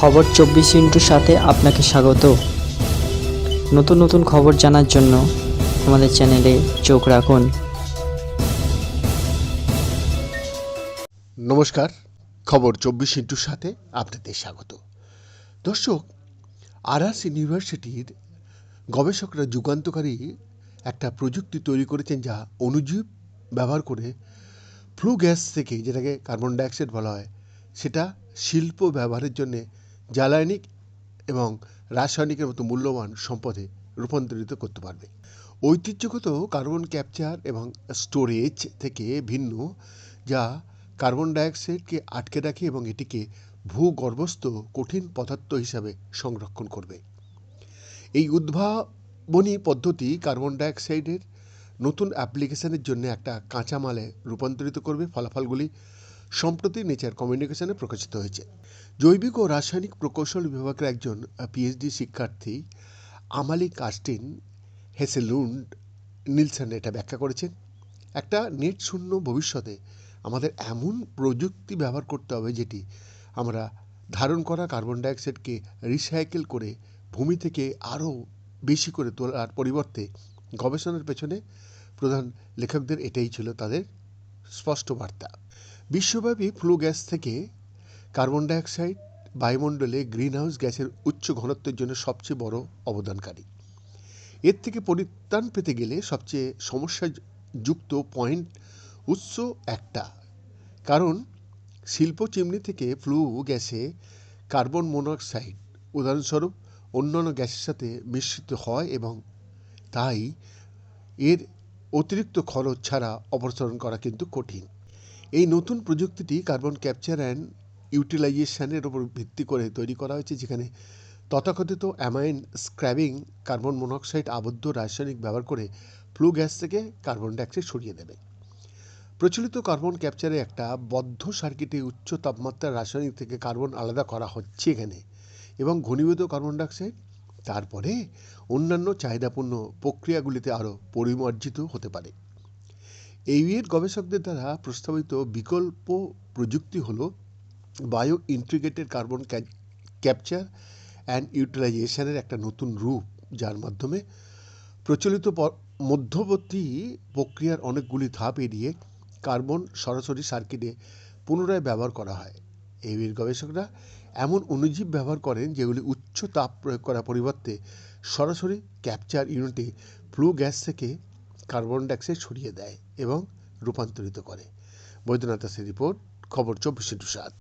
খবর চব্বিশ ইন্টুর সাথে আপনাকে স্বাগত। নতুন নতুন খবর জানার জন্য আমাদের চ্যানেলে চোখ রাখুন। নমস্কার, খবর চব্বিশ ইন্টুর সাথে আপনাদের স্বাগত। দর্শক আরআস ইউনিভার্সিটির গবেষকরা যুগান্তকারী একটা প্রযুক্তি তৈরি করেছেন যা অণুজীব ব্যবহার করে ফ্লু গ্যাস থেকে, যেটাকে কার্বন ডাইঅক্সাইড বলা হয়, সেটা শিল্প ব্যবহারের জন্য জ্বালানি এবং রাসায়নিকের মতো মূল্যবান সম্পদে রূপান্তরিত করতে পারবে। ঐতিহ্যগত কার্বন ক্যাপচার এবং স্টোরেজ থেকে ভিন্ন, যা কার্বন ডাইঅক্সাইডকে আটকে রাখে এবং এটিকে ভূগর্ভস্থ কঠিন পদার্থ হিসাবে সংরক্ষণ করবে। এই উদ্ভাবনী পদ্ধতি কার্বন ডাইঅক্সাইডের নতুন অ্যাপ্লিকেশনের জন্য একটা কাঁচামালে রূপান্তরিত করবে। ফলাফলগুলি সম্প্রতি নেচার কমিউনিকেশনে প্রকাশিত হয়েছে। জৈবিক ও রাসায়নিক প্রকৌশল বিভাগের একজন পিএইচডি শিক্ষার্থী আমালি কাস্টিন হেসেলুন্ড নিলসন এটা ব্যাখ্যা করেছেন। একটা নেট শূন্য ভবিষ্যতে আমাদের এমন প্রযুক্তি ব্যবহার করতে হবে যেটি আমরা ধারণ করা কার্বন ডাইঅক্সাইডকে রিসাইকেল করে ভূমি থেকে আরও বেশি করে তোলার পরিবর্তে গবেষণার পেছনে প্রধান লেখকদের এটাই ছিল তাদের স্পষ্ট বার্তা। বিশ্বব্যাপী ফ্লু গ্যাস থেকে কার্বন ডাইঅক্সাইড বায়ুমণ্ডলে গ্রিনহাউস গ্যাসের উচ্চ ঘনত্বের জন্য সবচেয়ে বড় অবদানকারী। এর থেকে পরিত্রাণ পেতে গেলে সবচেয়ে সমস্যাযুক্ত পয়েন্ট উৎস একটা। কারণ শিল্প চিমনি থেকে ফ্লু গ্যাসে কার্বন মনোক্সাইড উদাহরণস্বরূপ অন্যান্য গ্যাসের সাথে মিশ্রিত হয় এবং তাই এর অতিরিক্ত খরচ ছাড়া অপসারণ করা কিন্তু কঠিন। এই নতুন প্রযুক্তিটি কার্বন ক্যাপচার অ্যান্ড ইউটিলাইজেশনের উপর ভিত্তি করে তৈরি করা হয়েছে, যেখানে তথাকথিত অ্যামাইন স্ক্র্যাবিং কার্বন মনোক্সাইড আবদ্ধ রাসায়নিক ব্যবহার করে ফ্লু গ্যাস থেকে কার্বন ডাইঅক্সাইড সরিয়ে দেবে। প্রচলিত কার্বন ক্যাপচারে একটা বদ্ধ সার্কিটে উচ্চ তাপমাত্রার রাসায়নিক থেকে কার্বন আলাদা করা হচ্ছে এখানে, এবং ঘনীভূত কার্বন ডাইঅক্সাইড তারপরে অন্যান্য চাহিদাপূর্ণ প্রক্রিয়াগুলিতে আরও পরিমার্জিত হতে পারে। এইয়ের গবেষকদের দ্বারা প্রস্তাবিত বিকল্প প্রযুক্তি হল bio integrated carbon capture and ইউটিলাইজেশনের একটা নতুন রূপ, যার মাধ্যমে প্রচলিত মধ্যবর্তী প্রক্রিয়ার অনেকগুলি ধাপ এড়িয়ে কার্বন সরাসরি সার্কিটে পুনরায় ব্যবহার করা হয়। এইয়ের গবেষকরা এমন অণুজীব ব্যবহার করেন যেগুলি উচ্চ তাপ প্রয়োগ করার পরিবর্তে সরাসরি ক্যাপচার ইউনিটে ফ্লু গ্যাস থেকে কার্বন ডাইঅক্সাইড ছড়িয়ে দেয় এবং রূপান্তরিত করে। বৈদ্যনাথ দাসের রিপোর্ট খবর চব্বিশে টু সাত